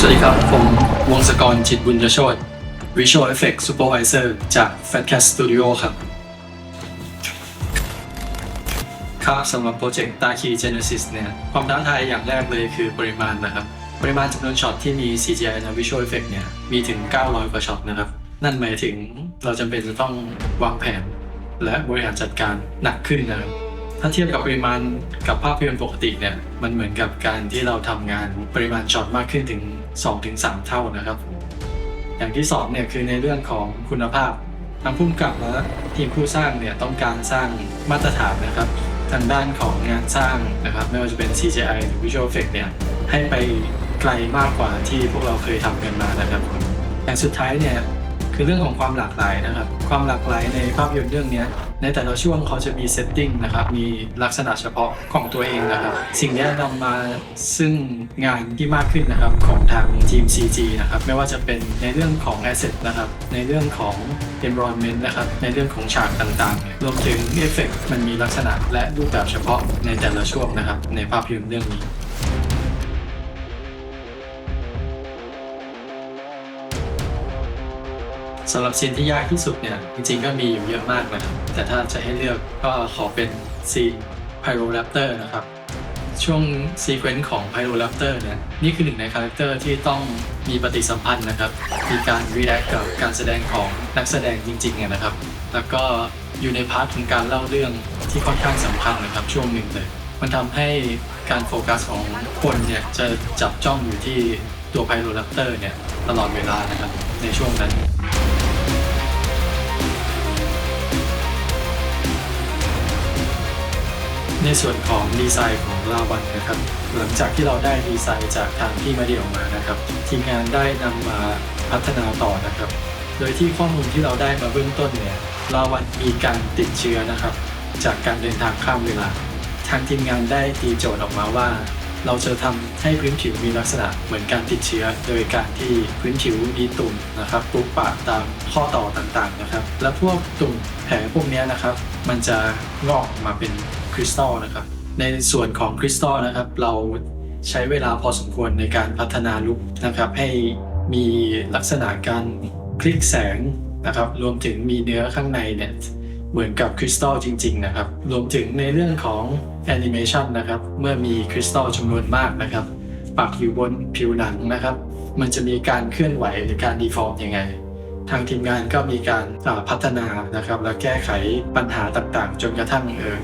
สวัสดีครับ ผมวงศกรจิตบุญยโชต Visual Effects Supervisor จาก Fatcast Studio ครับ ครับสำหรับโปรเจกต์ตาคี Genesis เนี่ยความท้าทายอย่างแรกเลยคือปริมาณนะครับ ปริมาณจำนวนช็อตที่มี CGI และ Visual Effect เนี่ยมีถึง 900 กว่าช็อตนะครับ นั่นหมายถึงเราจำเป็นจะต้องวางแผน และบริหารจัดการหนักขึ้นนะครับ ถ้าเทียบกับปริมาณกับภาพยนตร์ปกติเนี่ยมันเหมือนกับการที่เราทำงานปริมาณช็อตมากขึ้นถึง 2-3 เท่านะครับ อย่างที่สองเนี่ยคือในเรื่องของคุณภาพทางผู้กำกับและทีมผู้สร้างเนี่ยต้องการสร้างมาตรฐานนะครับทางด้านของงานสร้างนะครับ ไม่ว่าจะเป็น CGI หรือ Visual Effect เนี่ยให้ไปไกลมากกว่าที่พวกเราเคยทำกันมานะครับอย่างสุดท้ายเนี่ยคือเรื่องของความหลากหลายนะครับ ความหลากหลายในภาพยนตร์เรื่องเนี้ย ในแต่ละช่วงเขาจะมีเซตติ้งนะครับ มีลักษณะเฉพาะของตัวเองนะครับ สิ่งนี้นำมาซึ่งงานที่มากขึ้นนะครับของทางทีม CG นะครับ ไม่ว่าจะเป็นในเรื่องของ Asset นะครับ ในเรื่องของ Environment นะครับ ในเรื่องของฉากต่างๆ รวมถึง Effect มันมีลักษณะและรูปแบบเฉพาะในแต่ละช่วงนะครับ ในภาพยนตร์เรื่องนี้ สำหรับซีนที่ยากที่สุดเนี่ยจริงๆก็มีอยู่เยอะมากนะครับแต่ถ้าจะให้เลือกก็ขอเป็นซีน Pyroraptor นะครับ ช่วงซีเควนต์ของ Pyroraptor เนี่ยนี่คือหนึ่งในคาแรคเตอร์ที่ต้องมีปฏิสัมพันธ์นะครับ มีการรีแอคกับการแสดงของนักแสดงจริงๆนะครับ แล้วก็อยู่ในพาร์ทของการเล่าเรื่องที่ค่อนข้างสำคัญนะครับช่วงหนึ่งเลย มันทำให้การโฟกัสของคนเนี่ยจะจับจ้องอยู่ที่ ตัว Pyroraptor เนี่ยตลอดเวลานะครับในช่วงนั้น ในส่วนของดีไซน์ของลาวันนะครับหลังจากที่เราได้ดีไซน์จากทางพี่มาเดียวมานะครับทีมงานได้นำมาพัฒนาต่อนะครับ โดยที่ข้อมูลที่เราได้มาเบื้องต้นเนี่ยลาวันมีการติดเชื้อนะครับ จากการเดินทางข้ามเวลา ทางทีมงานได้ตีโจทย์ออกมาว่า เราจะทำให้พื้นผิวมีลักษณะเหมือนการติดเชื้อ โดยการที่พื้นผิวมีตุ่มนะครับปุกปากตามข้อต่อต่างๆนะครับ และพวกตุ่มแผลพวกนี้นะครับ มันจะงอกมาเป็นคริสตัลนะครับ ในส่วนของคริสตัลนะครับ เราใช้เวลาพอสมควรในการพัฒนาลุคนะครับ ให้มีลักษณะการคลิกแสงนะครับ รวมถึงมีเนื้อข้างในเนี่ย เหมือนกับคริสตัลจริงๆนะครับ รวมถึงในเรื่องของแอนิเมชันนะครับ เมื่อมีคริสตัลจำนวนมากนะครับ ปักอยู่บนผิวหนังนะครับ มันจะมีการเคลื่อนไหวหรือการดีฟอร์มยังไง ทางทีมงานก็มีการาพัฒนานะครับ และแก้ไขปัญหาต่างๆ จนกระทั่งเออ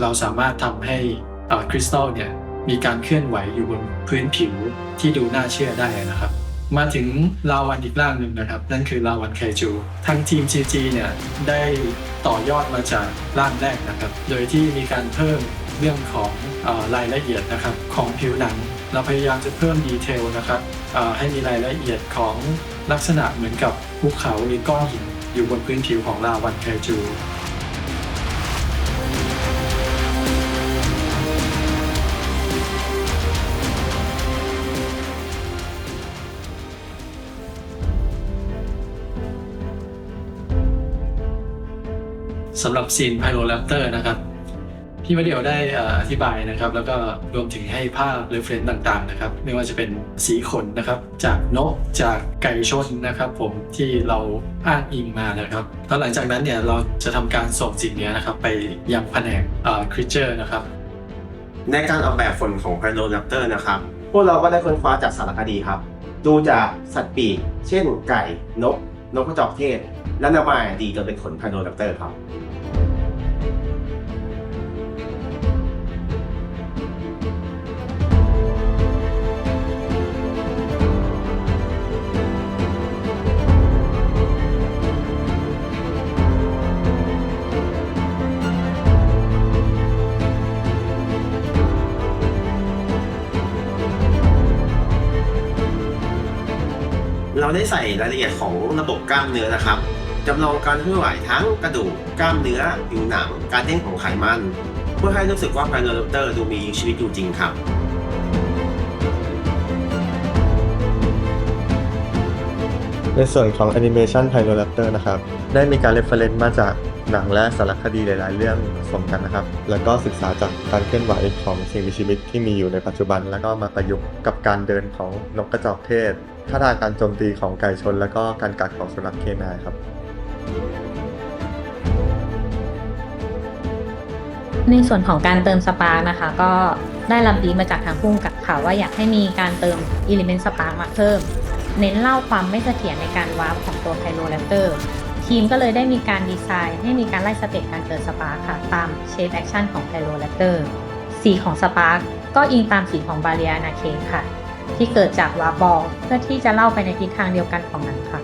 เราสามารถทำให้คริสตัลเนี่ยมีการเคลื่อนไหวอยู่บนพื้นผิวที่ดูน่าเชื่อได้นะครับ มาถึงลาวันอีกร่างหนึ่งนะครับ นั่นคือลาวันไคจูทางทีม CG เนี่ยได้ต่อยอดมาจากร่างแรกนะครับ โดยที่มีการเพิ่มเรื่องของอรายละเอียดนะครับของผิวหนัง เราพยายามจะเพิ่มดีเทลนะครับให้มีรายละเอียดของลักษณะเหมือนกับภูเขาหรือก้อนหินอยู่บนพื้นผิวของลาวันไคจู สำหรับซีนไพโรแรปเตอร์นะครับพี่มาเดียวได้อธิบายนะครับ แล้วก็รวมถึงให้ภาพเรฟเฟนซ์ต่างๆนะครับ ไม่ว่าจะเป็นสีขนนะครับ จากนกจากไก่ชนนะครับ ผมที่เราอ้างอิงมานะครับแล้วหลังจากนั้นเนี่ยเราจะทำการส่งสิ่งนี้นะครับไปยังแผนกคริเจอร์นะครับ ในการออกแบบฝนของไพโ r แรปเตอร์นะครับ พวกเราก็ได้ค้นคว้าจากสารคดีครับ ดูจากสัตว์ปีกเช่น ไก่นกนกกระจอกเทศ และนำมาดีจนเป็นขนไพโ r แรปเตอร์ครับ เราได้ใส่รายละเอียดของระบบกล้ามเนื้อนะครับจำลองการเคลื่อนไหวทั้งกระดูกกล้ามเนื้อผิวหนัง การเต้นของไขมัน เพื่อให้รู้สึกว่าไพโ r แรปเตอร์ดูมีชีวิตอยู่จริงครับในส่วนของ Animation p y r o r a p t o r นะครับ ได้มีการ reference มาจากหนังและสารคดีหลาย ๆ เรื่องผสมกันนะครับ แล้วก็ศึกษาจากการเคลื่อนไหวของสิ่งมีชีวิตที่มีอยู่ในปัจจุบัน แล้วก็มาประยุกต์กับการเดินของนกกระจอกเทศ ท่าทางการโจมตีของไก่ชน แล้วก็การกัดของสุนัขเคนายครับ ในส่วนของการเติมสปาร์กนะคะ ก็ได้รับดีมาจากทางผู้กำกับค่ะว่าอยากให้มีการเติม Element Spark มาเพิ่ม เน้นเล่าความไม่เสถียรในการวาร์ปของตัว p y r o r a p t o r ทีมก็เลยได้มีการดีไซน์ ให้มีการไล่สเต็ปการเกิดสปาร์ค่ะ ตาม Shape Action ของ p y r o r a p t o r สีของสปาร์กก็อิงตามสีของบาเรียนาเคค่ะ ที่เกิดจากวาบอลเพื่อที่จะเล่าไปในทิศทางเดียวกันของหนังค่ะ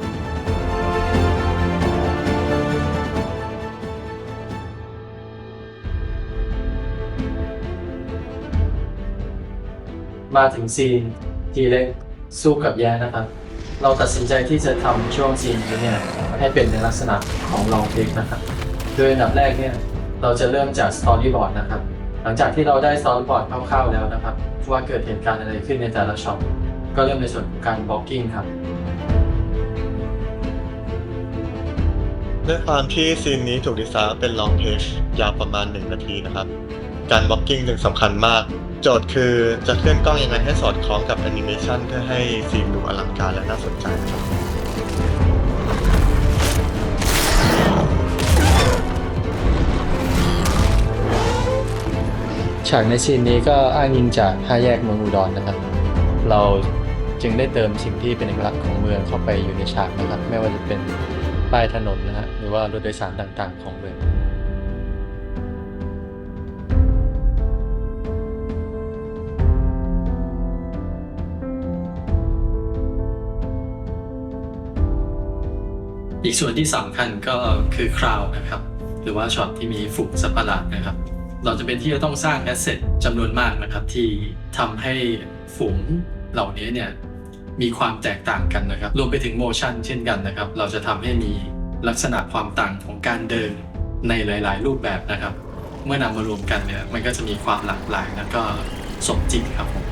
มาถึงซีนทีเล็กสู้กับแย่นะครับ เราตัดสินใจที่จะทำช่วงซีนนี้เนี่ยให้เป็นในลักษณะของลองเทคนะครับ โดยอันดับแรกเนี่ยเราจะเริ่มจากสตอรี่บอร์ดนะครับ หลังจากที่เราได้สตอรี่บอร์ดคร่าวๆแล้วนะครับ ว่าเกิดเหตุการณ์อะไรขึ้นในแต่ละช็อตก็เริ่มในส่วนของการบล็อกกิ้งครับด้วยความที่ซีนนี้ถูกดีไซน์เป็นลองเพจยาวประมาณ 1 นาทีนะครับ การบล็อกกิ้งจึงสำคัญมาก โจทย์คือจะเคลื่อนกล้องยังไงให้สอดคล้องกับแอนิเมชันเพื่อให้ซีนดูอลังการและน่าสนใจนะครับ ฉากในซีนนี้ก็อ้างอิงจากห้าแยกเมืองอุดรนะครับ เราจึงได้เติมสิ่งที่เป็นเอกลักษณ์ของเมืองเข้าไปอยู่ในฉากนะครับ ไม่ว่าจะเป็นป้ายถนนนะฮะหรือว่ารถโดยสารต่างๆ ของเมืองอีกส่วนที่สำคัญก็คือคราวนะครับ หรือว่าช็อตที่มีฝูงสัตว์ประหลาดนะครับ เราจะเป็นที่จะต้องสร้างแอสเซทจำนวนมากนะครับ ที่ทำให้ฝูงเหล่านี้เนี่ยมีความแตกต่างกันนะครับ รวมไปถึงโมชั่นเช่นกันนะครับ เราจะทำให้มีลักษณะความต่างของการเดินในหลาย ๆ รูปแบบนะครับ เมื่อนำมารวมกันเนี่ยมันก็จะมีความหลากหลายแล้วก็สมจริงครับผม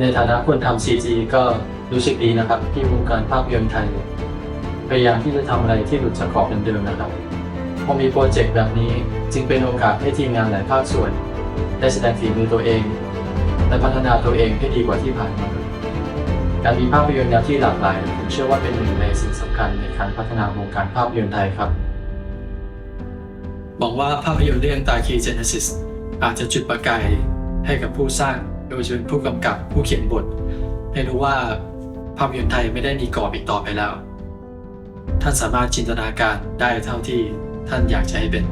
ในฐานะคนทำ CG ก็รู้สึกดีนะครับ ที่วงการภาพยนตร์ไทย พยายามที่จะทำอะไรที่หลุดจากกรอบเดิมๆนะครับพอมีโปรเจกต์แบบนี้จึงเป็นโอกาสให้ทีมงานหลายภาคส่วน ได้แสดงฝีมือตัวเอง และพัฒนาตัวเองให้ดีกว่าที่ผ่านมาการมีภาพยนตร์แนวที่หลากหลายผมเชื่อว่าเป็นหนึ่งในสิ่งสำคัญในการพัฒนาวงการภาพยนตร์ไทยครับบอกว่าภาพยนตร์เรื่องตาคีเจเนซิสอาจจะจุดประกายให้กับผู้สร้าง โดยเชิญผู้กำกับผู้เขียนบทให้รู้ว่าภาพยนตร์ไทยไม่ได้มีกรอบอีกต่อไปแล้ว ท่านสามารถจินตนาการได้เท่าที่ท่านอยากจะให้เป็น